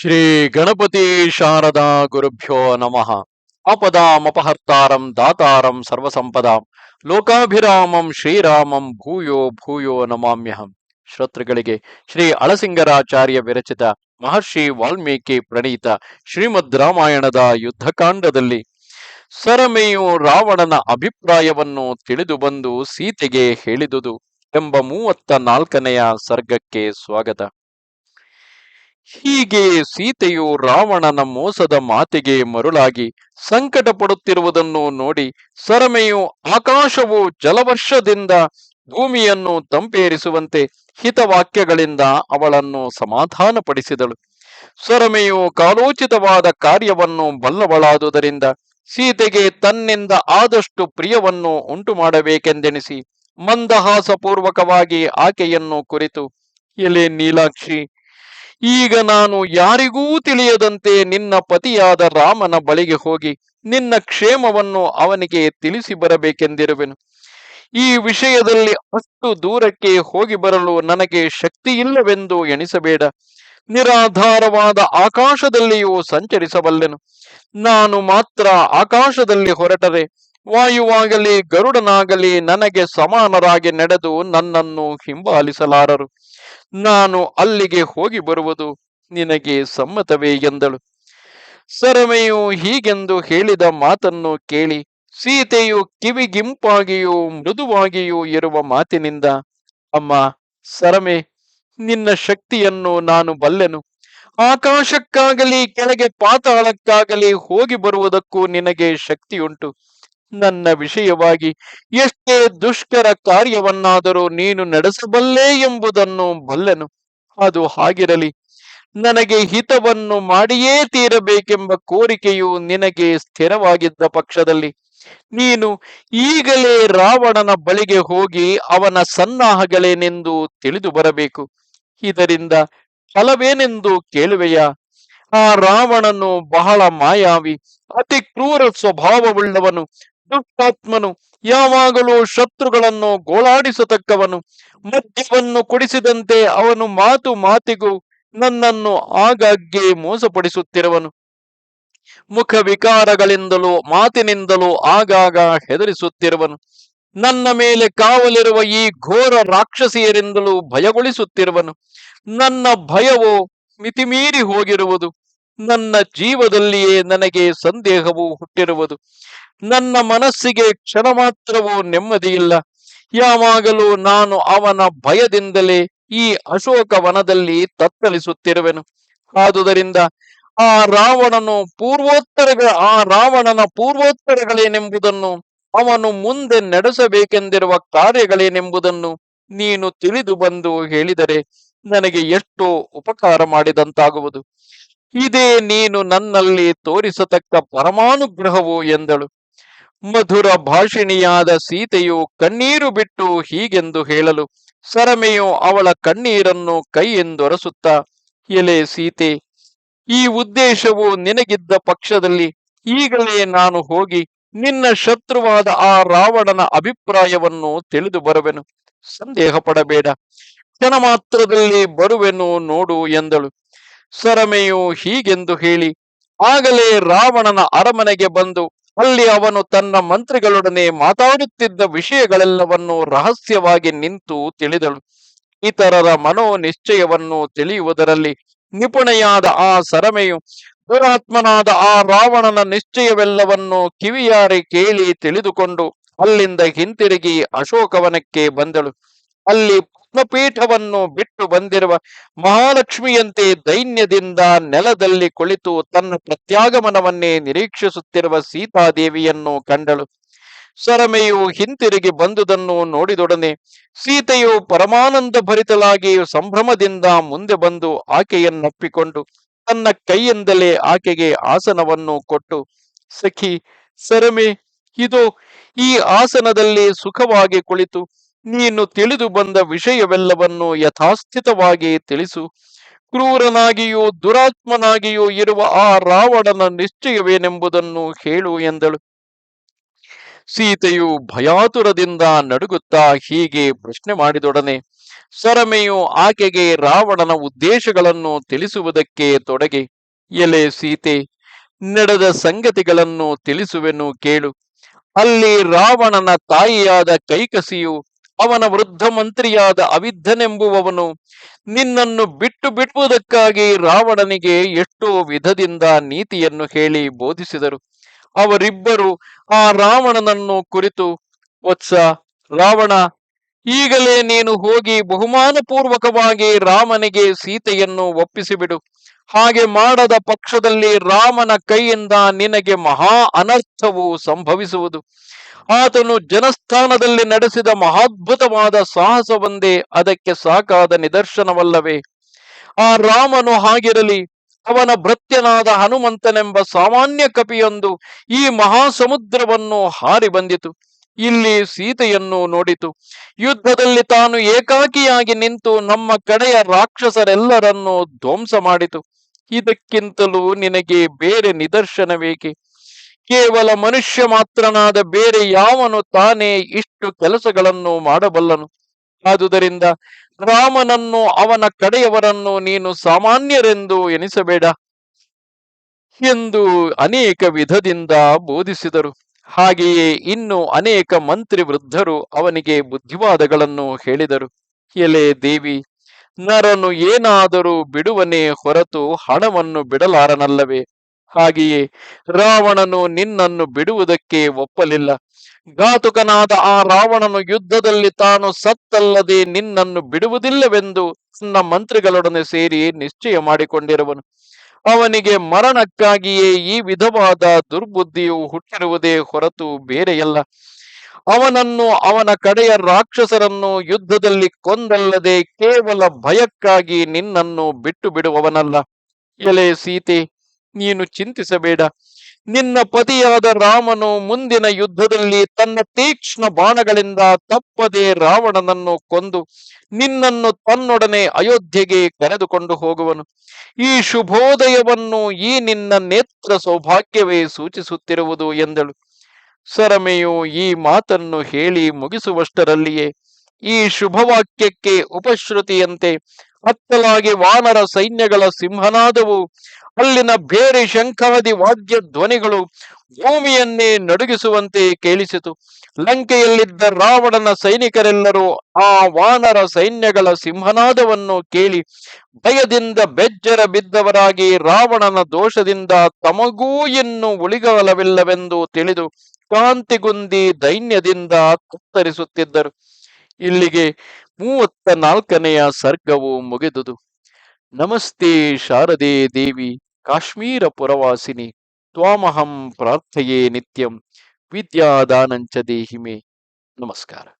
ಶ್ರೀ ಗಣಪತಿ ಶಾರದಾ ಗುರುಭ್ಯೋ ನಮಃ. ಅಪದಾಮಪಹರ್ತಾರಂ ದಾತಾರಂ ಸರ್ವಸಂಪದಾಂ. ಲೋಕಾಭಿರಾಮಂ ಶ್ರೀರಾಮಂ ಭೂಯೋ ಭೂಯೋ ನಮಾಮ್ಯಹಂ. ಶ್ರೋತೃಗಳಿಗೆ ಶ್ರೀ ಅಳಸಿಂಗರಾಚಾರ್ಯ ವಿರಚಿತ ಮಹರ್ಷಿ ವಾಲ್ಮೀಕಿ ಪ್ರಣೀತ ಶ್ರೀಮದ್ ರಾಮಾಯಣದ ಯುದ್ಧಕಾಂಡದಲ್ಲಿ ಸರಮೆಯು ರಾವಣನ ಅಭಿಪ್ರಾಯವನ್ನು ತಿಳಿದು ಬಂದು ಸೀತೆಗೆ ಹೇಳಿದುದು ಎಂಬ ಮೂವತ್ತ ನಾಲ್ಕನೆಯ ಸರ್ಗಕ್ಕೆ ಸ್ವಾಗತ. ಹೀಗೆ ಸೀತೆಯು ರಾವಣನ ಮೋಸದ ಮಾತಿಗೆ ಮರುಳಾಗಿ ಸಂಕಟ ಪಡುತ್ತಿರುವುದನ್ನು ನೋಡಿ ಸರಮೆಯು ಆಕಾಶವು ಜಲವರ್ಷದಿಂದ ಭೂಮಿಯನ್ನು ತಂಪೇರಿಸುವಂತೆ ಹಿತವಾಕ್ಯಗಳಿಂದ ಅವಳನ್ನು ಸಮಾಧಾನಪಡಿಸಿದಳು. ಸರಮೆಯು ಕಾಲೋಚಿತವಾದ ಕಾರ್ಯವನ್ನು ಬಲ್ಲವಳಾದುದರಿಂದ ಸೀತೆಗೆ ತನ್ನಿಂದ ಆದಷ್ಟು ಪ್ರಿಯವನ್ನು ಉಂಟು ಮಾಡಬೇಕೆಂದೆಣಿಸಿ ಮಂದಹಾಸಪೂರ್ವಕವಾಗಿ ಆಕೆಯನ್ನು ಕುರಿತು, ಎಲೆ ನೀಲಾಕ್ಷಿ ಈಗ ನಾನು ಯಾರಿಗೂ ತಿಳಿಯದಂತೆ ನಿನ್ನ ಪತಿಯಾದ ರಾಮನ ಬಳಿಗೆ ಹೋಗಿ ನಿನ್ನ ಕ್ಷೇಮವನ್ನು ಅವನಿಗೆ ತಿಳಿಸಿ ಬರಬೇಕೆಂದಿರುವೆನು. ಈ ವಿಷಯದಲ್ಲಿ ಅಷ್ಟು ದೂರಕ್ಕೆ ಹೋಗಿ ಬರಲು ನನಗೆ ಶಕ್ತಿ ಇಲ್ಲವೆಂದು ಎಣಿಸಬೇಡ. ನಿರಾಧಾರವಾದ ಆಕಾಶದಲ್ಲಿಯೂ ಸಂಚರಿಸಬಲ್ಲೆನು. ನಾನು ಮಾತ್ರ ಆಕಾಶದಲ್ಲಿ ಹೊರಟರೆ. ವಾಯುವಾಗಲಿ ಗರುಡನಾಗಲಿ ನನಗೆ ಸಮಾನರಾಗಿ ನಡೆದು ನನ್ನನ್ನು ಹಿಂಬಾಲಿಸಲಾರರು. ನಾನು ಅಲ್ಲಿಗೆ ಹೋಗಿ ಬರುವುದು ನಿನಗೆ ಸಮ್ಮತವೇ ಎಂದಳು. ಸರಮೆಯು ಹೀಗೆಂದು ಹೇಳಿದ ಮಾತನ್ನು ಕೇಳಿ ಸೀತೆಯು ಕಿವಿಗಿಂಪಾಗಿಯೂ ಮೃದುವಾಗಿಯೂ ಇರುವ ಮಾತಿನಿಂದ, ಅಮ್ಮ, ಸರಮೆ, ನಿನ್ನ ಶಕ್ತಿಯನ್ನು ನಾನು ಬಲ್ಲೆನು. ಆಕಾಶಕ್ಕಾಗಲಿ, ಕೆಳಗೆ ಪಾತಾಳಕ್ಕಾಗಲಿ ಹೋಗಿ ಬರುವುದಕ್ಕೂ ನಿನಗೆ ಶಕ್ತಿಯುಂಟು. ನನ್ನ ವಿಷಯವಾಗಿ ಎಷ್ಟೇ ದುಷ್ಕರ ಕಾರ್ಯವನ್ನಾದರೂ ನೀನು ನಡೆಸಬಲ್ಲೆ ಎಂಬುದನ್ನು ಬಲ್ಲೆನು. ಅದು ಹಾಗಿರಲಿ. ನನಗೆ ಹಿತವನ್ನು ಮಾಡಿಯೇ ತೀರಬೇಕೆಂಬ ಕೋರಿಕೆಯು ನಿನಗೆ ಸ್ಥಿರವಾಗಿದ್ದ ಪಕ್ಷದಲ್ಲಿ. ನೀನು ಈಗಲೇ ರಾವಣನ ಬಳಿಗೆ ಹೋಗಿ ಅವನ ಸನ್ನಾಹಗಳೇನೆಂದು ತಿಳಿದು ಬರಬೇಕು. ಇದರಿಂದ ಫಲವೇನೆಂದು ಕೇಳುವೆಯಾ? ಆ ರಾವಣನು ಬಹಳ ಮಾಯಾವಿ, ಅತಿ ಕ್ರೂರ ಸ್ವಭಾವವುಳ್ಳವನು. ದುಷ್ಟಾತ್ಮನು ಯಾವಾಗಲೂ ಶತ್ರುಗಳನ್ನು ಗೋಳಾಡಿಸತಕ್ಕವನು. ಮದ್ಯವನ್ನು ಕುಡಿಸಿದಂತೆ ಅವನು ಮಾತು ಮಾತಿಗೂ ನನ್ನನ್ನು ಆಗಾಗ್ಗೆ ಮೋಸಪಡಿಸುತ್ತಿರುವನು. ಮುಖ ವಿಕಾರಗಳಿಂದಲೂ ಮಾತಿನಿಂದಲೂ ಆಗಾಗ ಹೆದರಿಸುತ್ತಿರುವನು. ನನ್ನ ಮೇಲೆ ಕಾವಲಿರುವ ಈ ಘೋರ ರಾಕ್ಷಸಿಯರಿಂದಲೂ ಭಯಗೊಳಿಸುತ್ತಿರುವನು. ನನ್ನ ಭಯವು ಮಿತಿಮೀರಿ ಹೋಗಿರುವುದು. ನನ್ನ ಜೀವದಲ್ಲಿಯೇ ನನಗೆ ಸಂದೇಹವು ಹುಟ್ಟಿರುವುದು. ನನ್ನ ಮನಸ್ಸಿಗೆ ಕ್ಷಣ ಮಾತ್ರವೂ ನೆಮ್ಮದಿಯಿಲ್ಲ. ಯಾವಾಗಲೂ ನಾನು ಅವನ ಭಯದಿಂದಲೇ ಈ ಅಶೋಕ ವನದಲ್ಲಿ ತತ್ತಲಿಸುತ್ತಿರುವೆನು ಆದುದರಿಂದ ಆ ರಾವಣನು ಪೂರ್ವೋತ್ತರಗಳ, ಆ ರಾವಣನ ಪೂರ್ವೋತ್ತರಗಳೇನೆಂಬುದನ್ನು ಅವನು ಮುಂದೆ ನಡೆಸಬೇಕೆಂದಿರುವ ಕಾರ್ಯಗಳೇನೆಂಬುದನ್ನು ನೀನು ತಿಳಿದು ಬಂದು ಹೇಳಿದರೆ ನನಗೆ ಎಷ್ಟು ಉಪಕಾರ ಮಾಡಿದಂತಾಗುವುದು. ಇದೇ ನೀನು ನನ್ನಲ್ಲಿ ತೋರಿಸತಕ್ಕ ಪರಮಾನುಗ್ರಹವು ಎಂದಳು. ಮಧುರ ಭಾಷಿಣಿಯಾದ ಸೀತೆಯು ಕಣ್ಣೀರು ಬಿಟ್ಟು ಹೀಗೆಂದು ಹೇಳಲು, ಸರಮೆಯು ಅವಳ ಕಣ್ಣೀರನ್ನು ಕೈಯಿಂದೊರಸುತ್ತಾ ಎಲೆ ಸೀತೆ, ಈ ಉದ್ದೇಶವು ನಿನಗಿದ್ದ ಪಕ್ಷದಲ್ಲಿ ಈಗಲೇ ನಾನು ಹೋಗಿ ನಿನ್ನ ಶತ್ರುವಾದ ಆ ರಾವಣನ ಅಭಿಪ್ರಾಯವನ್ನು ತಿಳಿದು ಬರುವೆನು. ಸಂದೇಹ ಪಡಬೇಡ. ಕ್ಷಣ ಮಾತ್ರದಲ್ಲಿ ಬರುವೆನು ನೋಡು ಎಂದಳು. ಸರಮೆಯು ಹೀಗೆಂದು ಹೇಳಿ, ಆಗಲೇ ರಾವಣನ ಅರಮನೆಗೆ ಬಂದು ಅಲ್ಲಿ ಅವನು ತನ್ನ ಮಂತ್ರಿಗಳೊಡನೆ ಮಾತಾಡುತ್ತಿದ್ದ ವಿಷಯಗಳೆಲ್ಲವನ್ನು ರಹಸ್ಯವಾಗಿ ನಿಂತು ತಿಳಿದಳು. ಇತರರ ಮನೋ ನಿಶ್ಚಯವನ್ನು ತಿಳಿಯುವುದರಲ್ಲಿ ನಿಪುಣೆಯಾದ ಆ ಸರಮೆಯು, ದುರಾತ್ಮನಾದ ಆ ರಾವಣನ ನಿಶ್ಚಯವೆಲ್ಲವನ್ನು ಕಿವಿಯಾರಿ ಕೇಳಿ ತಿಳಿದುಕೊಂಡು ಅಲ್ಲಿಂದ ಹಿಂತಿರುಗಿ ಅಶೋಕವನಕ್ಕೆ ಬಂದಳು. ಅಲ್ಲಿ ಪದ್ಮಪೀಠವನ್ನು ಬಿಟ್ಟು ಬಂದಿರುವ ಮಹಾಲಕ್ಷ್ಮಿಯಂತೆ ದೈನ್ಯದಿಂದ ನೆಲದಲ್ಲಿ ಕುಳಿತು ತನ್ನ ಪ್ರತ್ಯಾಗಮನವನ್ನೇ ನಿರೀಕ್ಷಿಸುತ್ತಿರುವ ಸೀತಾದೇವಿಯನ್ನು ಕಂಡಳು. ಸರಮೆಯು ಹಿಂತಿರುಗಿ ಬಂದುದನ್ನು ನೋಡಿದೊಡನೆ ಸೀತೆಯು ಪರಮಾನಂದ ಭರಿತಲಾಗಿ ಸಂಭ್ರಮದಿಂದ ಮುಂದೆ ಬಂದು ಆಕೆಯನ್ನಪ್ಪಿಕೊಂಡು ತನ್ನ ಕೈಯಿಂದಲೇ ಆಕೆಗೆ ಆಸನವನ್ನು ಕೊಟ್ಟು, ಸಖಿ, ಸರಮೆ, ಇದು ಈ ಆಸನದಲ್ಲಿ ಸುಖವಾಗಿ ಕುಳಿತು ನೀನು ತಿಳಿದು ಬಂದ ವಿಷಯವೆಲ್ಲವನ್ನು ಯಥಾಸ್ಥಿತವಾಗಿ ತಿಳಿಸು. ಕ್ರೂರನಾಗಿಯೂ ದುರಾತ್ಮನಾಗಿಯೂ ಇರುವ ಆ ರಾವಣನ ನಿಶ್ಚಯವೇನೆಂಬುದನ್ನು ಹೇಳು ಎಂದಳು. ಸೀತೆಯು ಭಯಾತುರದಿಂದ ನಡುಗುತ್ತಾ ಹೀಗೆ ಪ್ರಶ್ನೆ ಮಾಡಿದೊಡನೆ, ಸರಮೆಯು ಆಕೆಗೆ ರಾವಣನ ಉದ್ದೇಶಗಳನ್ನು ತಿಳಿಸುವುದಕ್ಕೆ ತೊಡಗಿ. ಎಲೆ ಸೀತೆ, ನಡೆದ ಸಂಗತಿಗಳನ್ನು ತಿಳಿಸುವೆನು ಕೇಳು. ಅಲ್ಲಿ ರಾವಣನ ತಾಯಿಯಾದ ಕೈಕಸಿಯು ಅವನ ವೃದ್ಧ ಮಂತ್ರಿಯಾದ ಅವಿದ್ಧನೆಂಬುವವನು ನಿನ್ನನ್ನು ಬಿಟ್ಟು ಬಿಡುವುದಕ್ಕಾಗಿ ರಾವಣನಿಗೆ ಎಷ್ಟೋ ವಿಧದಿಂದ ನೀತಿಯನ್ನು ಹೇಳಿ ಬೋಧಿಸಿದರು. ಅವರಿಬ್ಬರು ಆ ರಾವಣನನ್ನು ಕುರಿತು, ವತ್ಸ ರಾವಣ, ಈಗಲೇ ನೀನು ಹೋಗಿ ಬಹುಮಾನಪೂರ್ವಕವಾಗಿ ರಾಮನಿಗೆ ಸೀತೆಯನ್ನು ಒಪ್ಪಿಸಿಬಿಡು. ಹಾಗೆ ಮಾಡದ ಪಕ್ಷದಲ್ಲಿ ರಾಮನ ಕೈಯಿಂದ ನಿನಗೆ ಮಹಾ ಅನರ್ಥವು ಸಂಭವಿಸುವುದು. ಆತನು ಜನಸ್ಥಾನದಲ್ಲಿ ನಡೆಸಿದ ಮಹಾದ್ಭುತವಾದ ಸಾಹಸವೊಂದೇ ಅದಕ್ಕೆ ಸಾಕಾದ ನಿದರ್ಶನವಲ್ಲವೇ? ಆ ರಾಮನು ಹಾಗಿರಲಿ, ಅವನ ಭೃತ್ಯನಾದ ಹನುಮಂತನೆಂಬ ಸಾಮಾನ್ಯ ಕಪಿಯೊಂದು ಈ ಮಹಾಸಮುದ್ರವನ್ನು ಹಾರಿ ಬಂದಿತು. ಇಲ್ಲಿ ಸೀತೆಯನ್ನು ನೋಡಿತು. ಯುದ್ಧದಲ್ಲಿ ತಾನು ಏಕಾಕಿಯಾಗಿ ನಿಂತು ನಮ್ಮ ಕಡೆಯ ರಾಕ್ಷಸರೆಲ್ಲರನ್ನು ಧ್ವಂಸ ಮಾಡಿತು. ಇದಕ್ಕಿಂತಲೂ ನಿನಗೆ ಬೇರೆ ನಿದರ್ಶನವೇಕೆ? ಕೇವಲ ಮನುಷ್ಯ ಮಾತ್ರನಾದ ಬೇರೆ ಯಾವನು ತಾನೇ ಇಷ್ಟು ಕೆಲಸಗಳನ್ನು ಮಾಡಬಲ್ಲನು. ಆದುದರಿಂದ ರಾಮನನ್ನು ಅವನ ಕಡೆಯವರನ್ನು ನೀನು ಸಾಮಾನ್ಯರೆಂದು ಎನಿಸಬೇಡ ಎಂದು ಅನೇಕ ವಿಧದಿಂದ ಬೋಧಿಸಿದರು. ಹಾಗೆಯೇ ಇನ್ನು ಅನೇಕ ಮಂತ್ರಿ ವೃದ್ಧರು ಅವನಿಗೆ ಬುದ್ಧಿವಾದಗಳನ್ನು ಹೇಳಿದರು. ಎಲೆ ದೇವಿ, ನರನು ಏನಾದರೂ ಬಿಡುವನೇ ಹೊರತು ಹಣವನ್ನು ಬಿಡಲಾರನಲ್ಲವೇ? ಹಾಗೆಯೇ ರಾವಣನು ನಿನ್ನನ್ನು ಬಿಡುವುದಕ್ಕೆ ಒಪ್ಪಲಿಲ್ಲ. ಘಾತುಕನಾದ ಆ ರಾವಣನು ಯುದ್ಧದಲ್ಲಿ ತಾನು ಸತ್ತಲ್ಲದೆ ನಿನ್ನನ್ನು ಬಿಡುವುದಿಲ್ಲವೆಂದು ತನ್ನ ಮಂತ್ರಿಗಳೊಡನೆ ಸೇರಿ ನಿಶ್ಚಯ ಮಾಡಿಕೊಂಡಿರುವನು. ಅವನಿಗೆ ಮರಣಕ್ಕಾಗಿಯೇ ಈ ವಿಧವಾದ ದುರ್ಬುದ್ಧಿಯು ಹುಟ್ಟಿರುವುದೇ ಹೊರತು ಬೇರೆಯಲ್ಲ. ಅವನನ್ನು ಅವನ ಕಡೆಯ ರಾಕ್ಷಸರನ್ನು ಯುದ್ಧದಲ್ಲಿ ಕೊಂದಲ್ಲದೆ ಕೇವಲ ಭಯಕ್ಕಾಗಿ ನಿನ್ನನ್ನು ಬಿಟ್ಟು ಬಿಡುವವನಲ್ಲ. ಎಲೆ ಸೀತೆ ನೀನು ಚಿಂತಿಸಬೇಡ. ನಿನ್ನ ಪತಿಯಾದ ರಾಮನು ಮುಂದಿನ ಯುದ್ಧದಲ್ಲಿ ತನ್ನ ತೀಕ್ಷ್ಣ ಬಾಣಗಳಿಂದ ತಪ್ಪದೆ ರಾವಣನನ್ನು ಕೊಂದು ನಿನ್ನನ್ನು ತನ್ನೊಡನೆ ಅಯೋಧ್ಯೆಗೆ ಕರೆದುಕೊಂಡು ಹೋಗುವನು. ಈ ಶುಭೋದಯವನ್ನು ಈ ನಿನ್ನ ನೇತ್ರ ಸೌಭಾಗ್ಯವೇ ಸೂಚಿಸುತ್ತಿರುವುದು ಎಂದಳು. ಸರಮೆಯು ಈ ಮಾತನ್ನು ಹೇಳಿ ಮುಗಿಸುವಷ್ಟರಲ್ಲಿಯೇ ಈ ಶುಭವಾಕ್ಯಕ್ಕೆ ಉಪಶ್ರುತಿಯಂತೆ ಅತ್ತಲಾಗಿ ವಾನರ ಸೈನ್ಯಗಳ ಸಿಂಹನಾದವು. ಅಲ್ಲಿನ ಬೇರೆ ಶಂಖಾದಿ ವಾದ್ಯ ಧ್ವನಿಗಳು ಭೂಮಿಯನ್ನೇ ನಡುಗಿಸುವಂತೆ ಕೇಳಿಸಿತು. ಲಂಕೆಯಲ್ಲಿದ್ದ ರಾವಣನ ಸೈನಿಕರೆಲ್ಲರೂ ಆ ವಾನರ ಸೈನ್ಯಗಳ ಸಿಂಹನಾದವನ್ನು ಕೇಳಿ ಭಯದಿಂದ ಬೆಜ್ಜರ ಬಿದ್ದವರಾಗಿ ರಾವಣನ ದೋಷದಿಂದ ತಮಗೂ ಇನ್ನು ಉಳಿಗಲವಿಲ್ಲವೆಂದು ತಿಳಿದು ಕಾಂತಿಗುಂದಿ ದೈನ್ಯದಿಂದ ತತ್ತರಿಸುತ್ತಿದ್ದರು. ಇಲ್ಲಿಗೆ ಮೂವತ್ತ ನಾಲ್ಕನೆಯ ಸರ್ಗವು ಮುಗಿದುದು. ನಮಸ್ತೆ ಶಾರದೆ ದೇವಿ, ಕಾಶ್ಮೀರ ಪುರವಾಸಿನಿ, ತ್ವಾಮಹಂ ಪ್ರಾರ್ಥಯೇ ನಿತ್ಯಂ, ವಿದ್ಯಾದಾನಂಚ ದೇಹಿಮೆ. ನಮಸ್ಕಾರ.